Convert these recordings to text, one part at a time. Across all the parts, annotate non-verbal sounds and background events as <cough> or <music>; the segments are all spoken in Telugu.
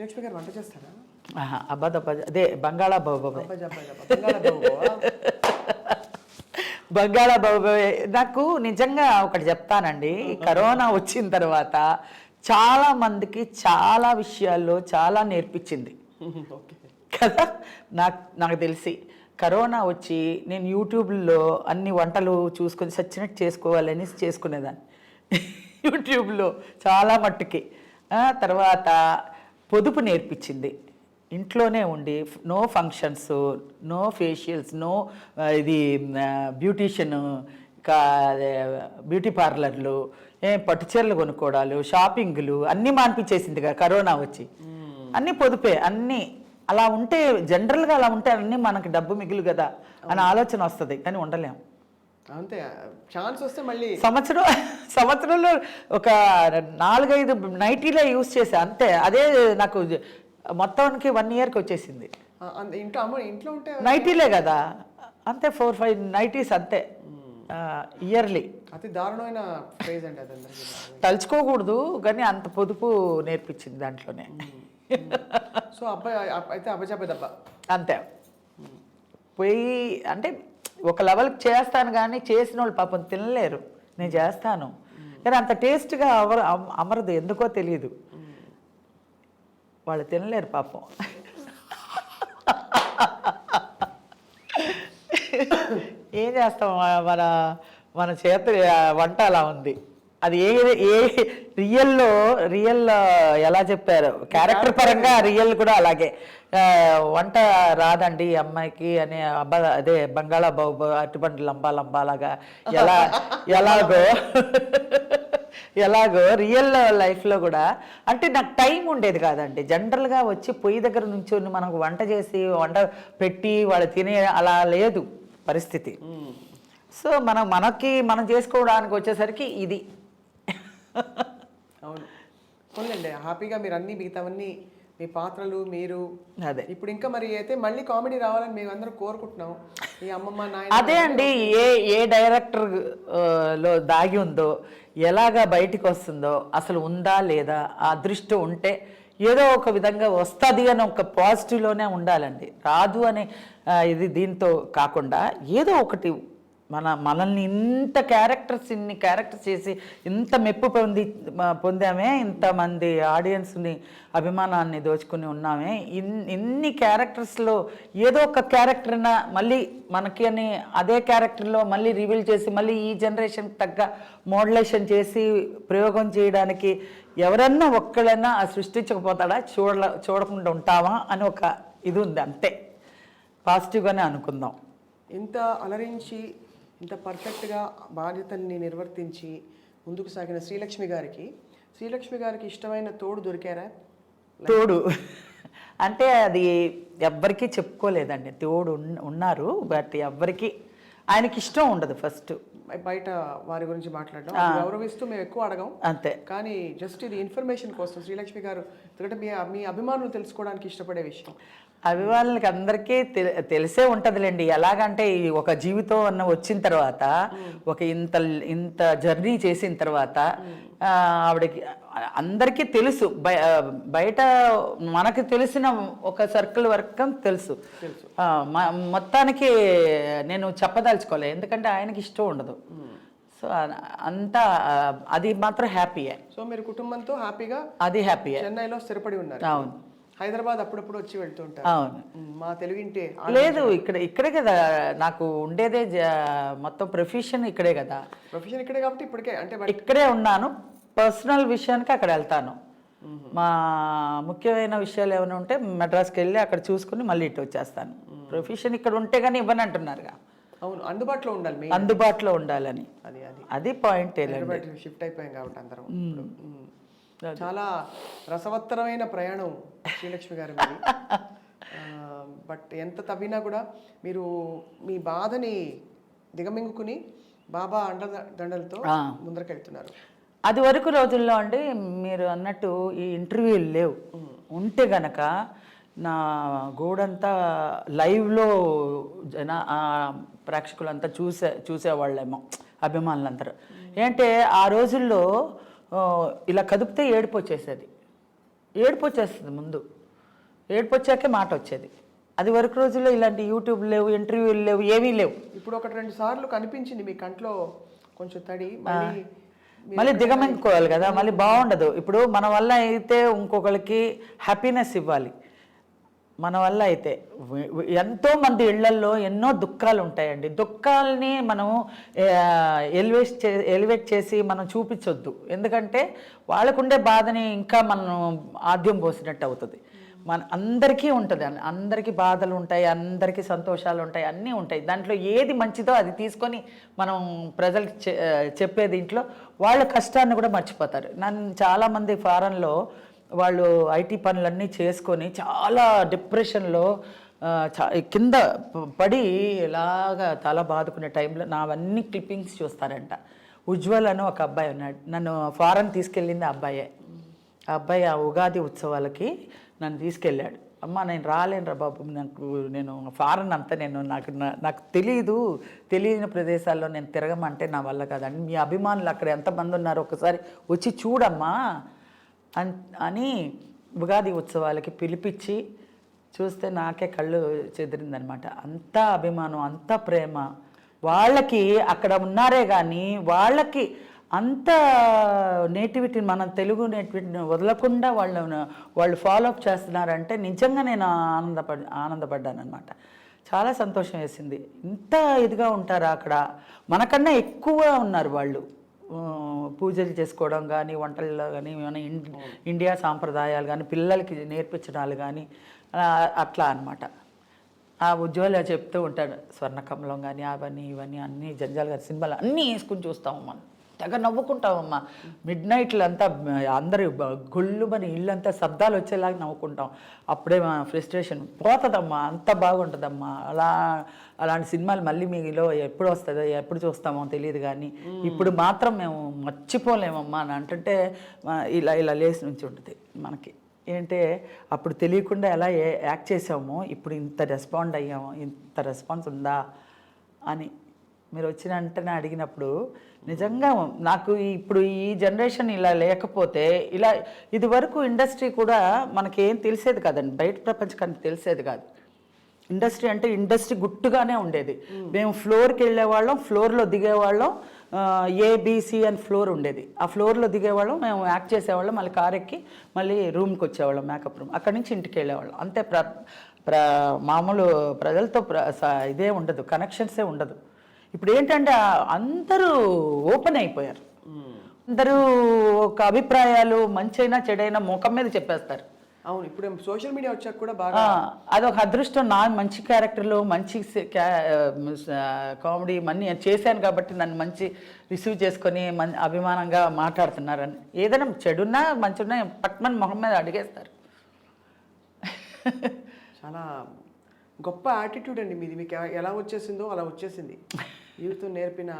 లక్ష్మి గారు వంట చేస్తారా? ఆహా, అబ్బదబ్బ అదే బంగాళా బాబు. బంగాళా బాబు నాకు నిజంగా ఒకటి చెప్తానండి. కరోనా వచ్చిన తర్వాత చాలా మందికి చాలా విషయాల్లో చాలా నేర్పించింది. కదా? నాకు నాకు తెలిసి. కరోనా వచ్చి నేను యూట్యూబ్లో అన్ని వంటలు చూసుకొని సచ్చినట్టు చేసుకోవాలని చేసుకునేదాన్ని. <laughs> యూట్యూబ్లో చాలా మట్టుకి. తర్వాత పొదుపు నేర్పించింది. ఇంట్లోనే ఉండి no functions no facials no ఇది బ్యూటీషియన్ బ్యూటీ పార్లర్లు ఏ పట్టు చీరలు కొనుక్కోవడాలు షాపింగ్లు అన్నీ మాన్పించేసింది కదా కరోనా వచ్చి. అన్నీ పొదుపే అన్నీ అలా ఉంటే జనరల్గా అలా ఉంటే అన్నీ మనకి డబ్బు మిగులు కదా అని ఆలోచన వస్తుంది కానీ ఉండలేం. అంతే ఛాన్స్ వస్తే మళ్ళీ సంవత్సరం <laughs> సంవత్సరంలో ఒక నాలుగైదు నైటీలే యూస్ చేసా అంతే. అదే నాకు మొత్తానికి వన్ ఇయర్కి వచ్చేసింది. ఇంట్లో అమ్మ ఇంట్లో ఉంటే నైటీలే కదా. అంతే ఫోర్ ఫైవ్ నైటీస్ అంతే ఇయర్లీ. అతి దారుణమైన ఫేజ్ అండి అది తలుచుకోకూడదు కానీ అంత పొదుపు నేర్పించింది దాంట్లోనే. సో అబ్బాయి అబ్బ- అయితే అబ్బాయి అబ్బాయి దెబ్బ అంతే. పోయి అంటే ఒక లెవెల్కి చేస్తాను కానీ చేసిన వాళ్ళు పాపం తినలేరు. నేను చేస్తాను. కానీ అంత టేస్ట్గా అవర అమ- అమరదు. ఎందుకో తెలియదు వాళ్ళు తినలేరు పాపం. <laughs> ఏం చేస్తాం? మన మన చేత వంట అలా ఉంది. అది ఏ ఏ రియల్లో రియల్ ఎలా చెప్పారు? క్యారెక్టర్ పరంగా రియల్ కూడా అలాగే. వంట రాదండి అమ్మాయికి అనే అబ్బా అదే బంగాళా బాబు అటుబండి లంబా లంబాలాగా ఎలా ఎలాగో ఎలాగో రియల్ లైఫ్లో కూడా అంటే నాకు టైం ఉండేది కాదండి. జనరల్గా వచ్చి పొయ్యి దగ్గర నుంచొని మనకు వంట చేసి వంట పెట్టి వాళ్ళు తినే అలా లేదు పరిస్థితి. సో మనం మనకి మనం చేసుకోవడానికి వచ్చేసరికి ఇది. <laughs> అవును. పోన్లేండి హ్యాపీగా మీరు అన్ని మిగతావన్నీ మీ పాత్రలు మీరు అదే. ఇప్పుడు ఇంకా మరి అయితే మళ్ళీ కామెడీ రావాలని మేము అందరం కోరుకుంటున్నాం. ఈ అమ్మమ్మ నాయన అదే అండి ఏ ఏ డైరెక్టర్ ఆ, లో దాగి ఉందో ఎలాగా బయటికి వస్తుందో అసలు ఉందా లేదా ఆ అదృష్టం ఉంటే ఏదో ఒక విధంగా వస్తుంది అని ఒక పాజిటివ్లోనే ఉండాలండి. రాదు అనే ఆ, ఇది దీంతో కాకుండా ఏదో ఒకటి మన మనల్ని ఇంత క్యారెక్టర్స్ ఇన్ని క్యారెక్టర్స్ చేసి ఇంత మెప్పు పొంది పొందామే ఇంతమంది ఆడియన్స్ని అభిమానాన్ని దోచుకుని ఉన్నామే. ఇన్ ఇన్ని క్యారెక్టర్స్లో ఏదో ఒక క్యారెక్టర్న మళ్ళీ మనకి అని అదే క్యారెక్టర్లో మళ్ళీ రివీల్ చేసి మళ్ళీ ఈ జనరేషన్కి తగ్గ మోడలేషన్ చేసి ప్రయోగం చేయడానికి ఎవరన్నా ఒక్కడైనా సృష్టించకపోతాడా? చూడ చూడకుండా ఉంటావా? అని ఒక ఇది ఉంది అంతే. పాజిటివ్గానే అనుకుందాం. ఇంత అలరించి ఇంత పర్ఫెక్ట్గా బాధ్యతల్ని నిర్వర్తించి ముందుకు సాగిన శ్రీలక్ష్మి గారికి. శ్రీలక్ష్మి గారికి ఇష్టమైన తోడు దొరికారా? తోడు. అంటే అది ఎవ్వరికీ చెప్పుకోలేదండి. తోడు ఉన్- ఉన్నారు. బట్ ఎవ్వరికి ఆయనకి ఇష్టం ఉండదు ఫస్ట్. బయట వారి గురించి మాట్లాడడం. గౌరవిస్తూ మేము ఎక్కువ అడగం. అంతే. కానీ జస్ట్ ఇది ఇన్ఫర్మేషన్ కోసం శ్రీలక్ష్మి గారు ఎందుకంటే మీ మీ అభిమానులు తెలుసుకోవడానికి ఇష్టపడే విషయం. అభిమానులకి అందరికీ తెలిసే ఉంటుందిలేండి. ఎలాగంటే ఈ ఒక జీవితం అన్న వచ్చిన తర్వాత ఒక ఇంత ఇంత జర్నీ చేసిన తర్వాత ఆవిడకి అందరికీ తెలుసు. బయ- బయట మనకి తెలిసిన ఒక సర్కిల్ వరకు తెలుసు. మొత్తానికి నేను చెప్పదలుచుకోలే. ఎందుకంటే ఆయనకి ఇష్టం ఉండదు. సో అంతా అది మాత్రం హ్యాపీయే. సో మీరు కుటుంబంతో హ్యాపీగా అది హ్యాపీయే. చెన్నైలో స్థిరపడి ఉన్నారు. అవును. హైదరాబాద్ అప్పుడప్పుడు వచ్చి వెళ్తూ ఉంటారు అవును మా తెలుగింటే లేదు ఇక్కడ ఇక్కడే కదా నాకు ఉండేదే మొత్తం ప్రొఫెషన్ ఇక్కడే కదా. ప్రొఫెషన్ ఇక్కడే కాబట్టి ఇప్పటికే అంటే ఇక్కడే ఉన్నాను పర్సనల్ విషయానికి అక్కడ వెళ్తాను. మా ముఖ్యమైన విషయాలు ఏమైనా ఉంటే మెడ్రాస్కి వెళ్ళి అక్కడ చూసుకుని మళ్ళీ ఇటు వచ్చేస్తాను. ప్రొఫెషన్ ఇక్కడ ఉంటే కానీ ఇవ్వని అంటున్నారుగా. అవును అందుబాటులో ఉండాలి అందుబాటులో ఉండాలని. అది అది. అది పాయింట్ షిఫ్ట్ అయిపోయాం కాబట్టి అందరం. చాలా రసవత్తరమైన ప్రయాణం శ్రీలక్ష్మి గారి <laughs> బట్ ఎంత తవ్వినా కూడా మీరు మీ బాధని దిగమింగుకుని బాబా అండ దండలతో. ముందరకెళ్తున్నారు. అది వరకు రోజుల్లో అండి మీరు అన్నట్టు ఈ ఇంటర్వ్యూలు లేవు. ఉంటే గనక నా గోడంతా లైవ్లో జన ఆ ప్రేక్షకులంతా చూసే చూసేవాళ్ళేమో అభిమానులందరూ. ఏంటంటే ఆ రోజుల్లో ఇలా కదిపితే ఏడుపు వచ్చేసేది. ఏడుపు వచ్చేస్తుంది ముందు. ఏడుపు వచ్చాకే మాట వచ్చేది. అది వరకు రోజుల్లో ఇలాంటి యూట్యూబ్ లేవు ఇంటర్వ్యూలు లేవు ఏమీ లేవు. ఇప్పుడు ఒకటి రెండు సార్లు కనిపించింది మీ కంట్లో కొంచెం తడి మళ్ళీ దిగమింగుకోవాలి కదా మళ్ళీ బాగుండదు. ఇప్పుడు మన వల్ల అయితే ఇంకొకరికి హ్యాపీనెస్ ఇవ్వాలి. మన వల్ల అయితే. ఎంతోమంది ఇళ్ళల్లో ఎన్నో దుఃఖాలు ఉంటాయండి. దుఃఖాలని మనం ఎలివేట్ చే ఎలివేట్ చేసి మనం చూపించొద్దు. ఎందుకంటే వాళ్ళకుండే బాధని ఇంకా మనం ఆద్యం పోసినట్టు అవుతుంది. మన అందరికీ ఉంటుంది. అన్- అందరికీ బాధలు ఉంటాయి అందరికీ సంతోషాలు ఉంటాయి అన్నీ ఉంటాయి. దాంట్లో ఏది మంచిదో అది తీసుకొని మనం ప్రజలకు చె- చెప్పే దీంట్లో వాళ్ళ కష్టాన్ని కూడా మర్చిపోతారు. నన్ను చాలామంది ఫారెన్లో వాళ్ళు ఐటీ పనులన్నీ చేసుకొని చాలా డిప్రెషన్లో కింద పడి ఇలాగా తల బాదుకునే టైంలో నావన్నీ క్లిప్పింగ్స్ చూస్తారంట. ఉజ్వల్ అని ఒక అబ్బాయి ఉన్నాడు. నన్ను ఫారెన్ తీసుకెళ్ళింది అబ్బాయే. ఆ అబ్బాయి ఆ ఉగాది ఉత్సవాలకి నన్ను తీసుకెళ్ళాడు. అమ్మ నేను రాలేనురా బాబు నాకు నేను ఫారెన్ అంతా నేను నాకు నాకు తెలియదు తెలియని ప్రదేశాల్లో నేను తిరగమంటే నా వల్ల కాదండి మీ అభిమానులు అక్కడ ఎంతమంది ఉన్నారో? ఒకసారి వచ్చి చూడమ్మా. అన్ అని ఉగాది ఉత్సవాలకి పిలిపించి చూస్తే నాకే కళ్ళు చెదిరిందనమాట. అంత అభిమానం అంత ప్రేమ. వాళ్ళకి అక్కడ ఉన్నారే కానీ వాళ్ళకి అంత నేటివిటీ మనం తెలుగు నేటివిటీని వదలకుండా వాళ్ళు వాళ్ళు ఫాలో అప్ చేస్తున్నారంటే నిజంగా నేను ఆనందపడ్ ఆనందపడ్డాను అనమాట చాలా సంతోషం వేసింది. ఇంత ఇదిగా ఉంటారా అక్కడ? మనకన్నా ఎక్కువ ఉన్నారు వాళ్ళు. పూజలు చేసుకోవడం కానీ వంటల్లో కానీ మన ఇన్- ఇండియా సాంప్రదాయాలు కానీ పిల్లలకి నేర్పించడాలు కానీ అట్లా అన్నమాట. ఆ ఉజ్వల చెప్తూ ఉంటాడు. స్వర్ణకమలం కానీ అవన్నీ ఇవన్నీ అన్నీ జంజాలు గారి సినిమాలు అన్నీ వేసుకుని మనం. తెగ నవ్వుకుంటామమ్మా మిడ్ నైట్లు అంతా అందరి గొల్లుమని ఇల్లంతా శబ్దాలు వచ్చేలాగా నవ్వుకుంటాం. అప్పుడే మా ఫ్రస్ట్రేషన్ పోతుందమ్మా అంత బాగుంటుందమ్మా. అలా అలాంటి సినిమాలు మళ్ళీ మీలో ఎప్పుడు వస్తుందో ఎప్పుడు చూస్తామో తెలియదు కానీ ఇప్పుడు మాత్రం మేము మర్చిపోలేమమ్మా అని అంటుంటే ఇలా ఇలా లేచి నుంచి ఉంటుంది మనకి. ఏంటంటే అప్పుడు తెలియకుండా ఎలా యాక్ట్ చేసామో ఇప్పుడు ఇంత రెస్పాండ్ అయ్యాము ఇంత రెస్పాన్స్ ఉందా అని మీరు వచ్చిన వెంటనే అడిగినప్పుడు నిజంగా నాకు ఇప్పుడు ఈ జనరేషన్ ఇలా లేకపోతే ఇలా ఇది వరకు ఇండస్ట్రీ కూడా మనకేం తెలిసేది కాదండి. బయట ప్రపంచకానికి తెలిసేది కాదు. ఇండస్ట్రీ అంటే ఇండస్ట్రీ గుట్టుగానే ఉండేది. మేము. ఫ్లోర్కి వెళ్ళేవాళ్ళం ఫ్లోర్లో దిగేవాళ్ళం ఏబిసి అని ఫ్లోర్ ఉండేది. ఆ ఫ్లోర్లో దిగేవాళ్ళం మేము యాక్ట్ చేసేవాళ్ళం మళ్ళీ కార్ ఎక్కి మళ్ళీ రూమ్కి వచ్చేవాళ్ళం మేకప్ రూమ్. అక్కడి నుంచి ఇంటికి వెళ్ళేవాళ్ళం. అంతే ప్ర ప్ర మామూలు ప్రజలతో ప్ర ఇదే ఉండదు కనెక్షన్సే ఉండదు. ఇప్పుడు ఏంటంటే అందరూ ఓపెన్ అయిపోయారు. అందరూ ఒక అభిప్రాయాలు మంచైనా చెడైనా ముఖం మీద చెప్పేస్తారు. అవును ఇప్పుడు సోషల్ మీడియా వచ్చాక కూడా బాగా అదొక అదృష్టం. నా మంచి క్యారెక్టర్లు మంచి కామెడీ మన్ని చేశాను కాబట్టి నన్ను మంచి రిసీవ్ చేసుకొని మన్ అభిమానంగా మాట్లాడుతున్నారని. ఏదైనా చెడున్నా మంచున్నా పట్మన్ మొహం మీద అడిగేస్తారు. చాలా గొప్ప యాటిట్యూడ్ అండి మీది. మీకు ఎలా వచ్చేసిందో అలా వచ్చేసింది. యూత్ నేర్పిన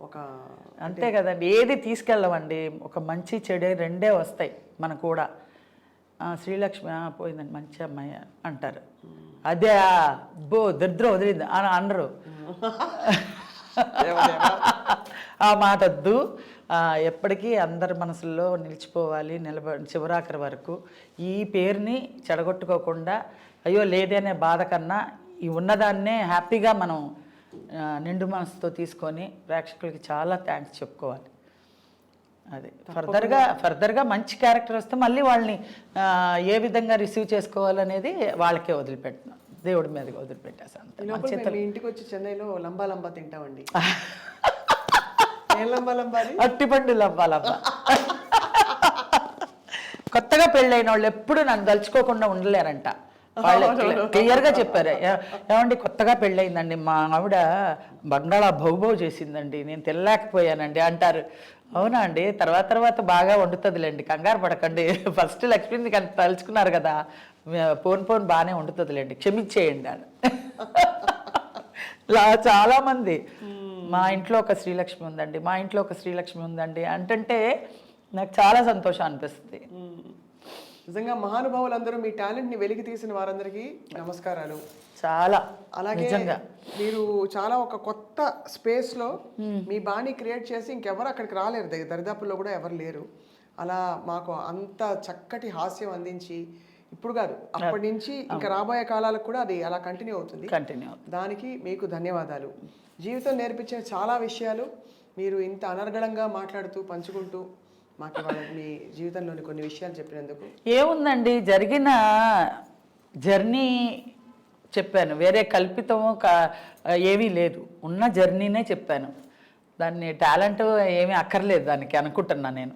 ఒక అంతే కదండి. ఏది తీసుకెళ్ళవండి. ఒక మంచి చెడు రెండే వస్తాయి మనకు కూడా శ్రీలక్ష్మి పోయిందండి. మంచి అమ్మాయి అంటారు. అదే బో దరిద్రం వదిలింది. అని అనరు. ఆ మాట వద్దు. ఎప్పటికీ అందరి మనసుల్లో నిలిచిపోవాలి. నిలబ చివరాఖరి వరకు. ఈ పేరుని చెడగొట్టుకోకుండా అయ్యో లేదే అనే బాధ కన్నా ఈ ఉన్నదాన్నే హ్యాపీగా మనం నిండు మనసుతో తీసుకొని ప్రేక్షకులకి చాలా థ్యాంక్స్ చెప్పుకోవాలి. అది ఫర్దర్గా ఫర్దర్గా మంచి క్యారెక్టర్ వస్తే మళ్ళీ వాళ్ళని ఏ విధంగా రిసీవ్ చేసుకోవాలనేది వాళ్ళకే వదిలిపెట్టినాం దేవుడి మీదకి వదిలిపెట్టేసాను ఇంటికి వచ్చి చెన్నైలో లంబా లంబా తింటామండి. <laughs> ఏం లంబా లంబా అట్టిపండు లవ్వాలవ్వ కొత్తగా పెళ్ళైన వాళ్ళు ఎప్పుడు నన్ను తలుచుకోకుండా ఉండలేరంట. వాళ్ళు క్లియర్గా చెప్పారు. "ఏ- ఏమండి కొత్తగా పెళ్ళయిందండి. మా ఆవిడ బంగాళా భౌభౌ చేసిందండి. నేను తెల్లాకపోయానండి అంటారు. అవునా అండి? తర్వాత తర్వాత బాగా వండుతుందిలేండి. కంగారు పడకండి. <laughs> ఫస్ట్ లక్ష్మిని కానీ తలుచుకున్నారు కదా. పోన్ పోన్ బాగానే వండుతుందిలేండి. క్షమించేయండి అని. ఇలా చాలా మంది మా ఇంట్లో ఒక శ్రీలక్ష్మి ఉందండి. మా ఇంట్లో ఒక శ్రీలక్ష్మి ఉందండి. అంటుంటే నాకు చాలా సంతోషం అనిపిస్తుంది. నిజంగా మహానుభావులందరూ మీ టాలెంట్ని వెలికి తీసిన వారందరికీ నమస్కారాలు. చాలా. అలాగే మీరు చాలా ఒక కొత్త స్పేస్లో మీ బాణి క్రియేట్ చేసి ఇంకెవరు అక్కడికి రాలేరు. దరిదాపుల్లో కూడా ఎవరు లేరు. అలా మాకు అంత చక్కటి హాస్యం అందించి ఇప్పుడు కాదు అప్పటి నుంచి ఇంకా రాబోయే కాలాలకు కూడా అది అలా కంటిన్యూ అవుతుంది. కంటిన్యూ దానికి మీకు ధన్యవాదాలు. జీవితం నేర్పించిన చాలా విషయాలు మీరు ఇంత అనర్గళంగా మాట్లాడుతూ పంచుకుంటూ మాకు మీ జీవితంలోని కొన్ని విషయాలు చెప్పినందుకు. ఏముందండి? జరిగిన జర్నీ చెప్పాను. వేరే కల్పితము కా- ఏమీ లేదు. ఉన్న జర్నీనే చెప్పాను. దాన్ని టాలెంట్ ఏమీ అక్కర్లేదు దానికి అనుకుంటున్నా నేను.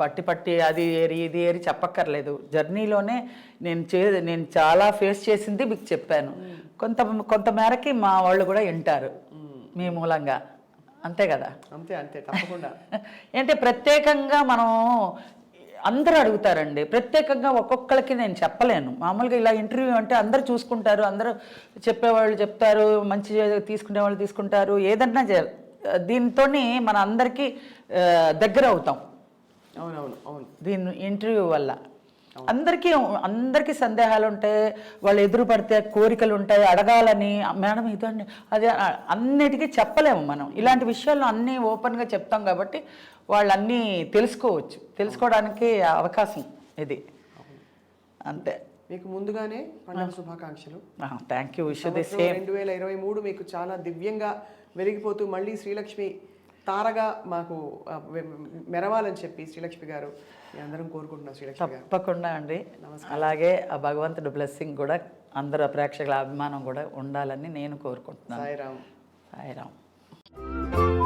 పట్టి పట్టి అది ఏరి ఇది ఏరి చెప్పక్కర్లేదు. జర్నీలోనే నేను చే నేను చాలా ఫేస్ చేసింది మీకు చెప్పాను. కొంత కొంత మేరకి మా వాళ్ళు కూడా వింటారు. మీ మూలంగా. అంతే కదా? అంతే అంతే తప్పకుండా. <laughs> అంటే ప్రత్యేకంగా మనం అందరూ అడుగుతారండి. ప్రత్యేకంగా ఒక్కొక్కరికి నేను చెప్పలేను. మామూలుగా ఇలా ఇంటర్వ్యూ అంటే అందరూ చూసుకుంటారు అందరూ చెప్పేవాళ్ళు చెప్తారు మంచి తీసుకునే వాళ్ళు తీసుకుంటారు ఏదన్నా దీంతో మన అందరికీ దగ్గర అవుతాం. అవునవును అవును. దీని ఇంటర్వ్యూ వల్ల. అందరికీ అందరికీ సందేహాలు ఉంటాయి వాళ్ళు ఎదురు పడితే కోరికలు ఉంటాయి అడగాలని మేడం ఇదండి అదే అన్నిటికీ చెప్పలేము మనం. ఇలాంటి విషయాల్లో అన్నీ ఓపెన్గా చెప్తాం కాబట్టి వాళ్ళు అన్నీ తెలుసుకోవచ్చు. తెలుసుకోవడానికి అవకాశం ఇది. అంతే. మీకు ముందుగానే పండుగ శుభాకాంక్షలు. థ్యాంక్ యూ రెండు వేల ఇరవై మూడు మీకు చాలా దివ్యంగా వెలిగిపోతూ మళ్ళీ శ్రీలక్ష్మి తారగా మాకు మెరవాలని చెప్పి శ్రీలక్ష్మి గారు అందరం కోరుకుంటున్నాం శ్రీలక్ష్మి తప్పకుండా అండి. అలాగే ఆ భగవంతుడు బ్లెస్సింగ్ కూడా అందరు ప్రేక్షకుల అభిమానం కూడా ఉండాలని నేను కోరుకుంటున్నాను. సాయిరామ్. సాయిరామ్.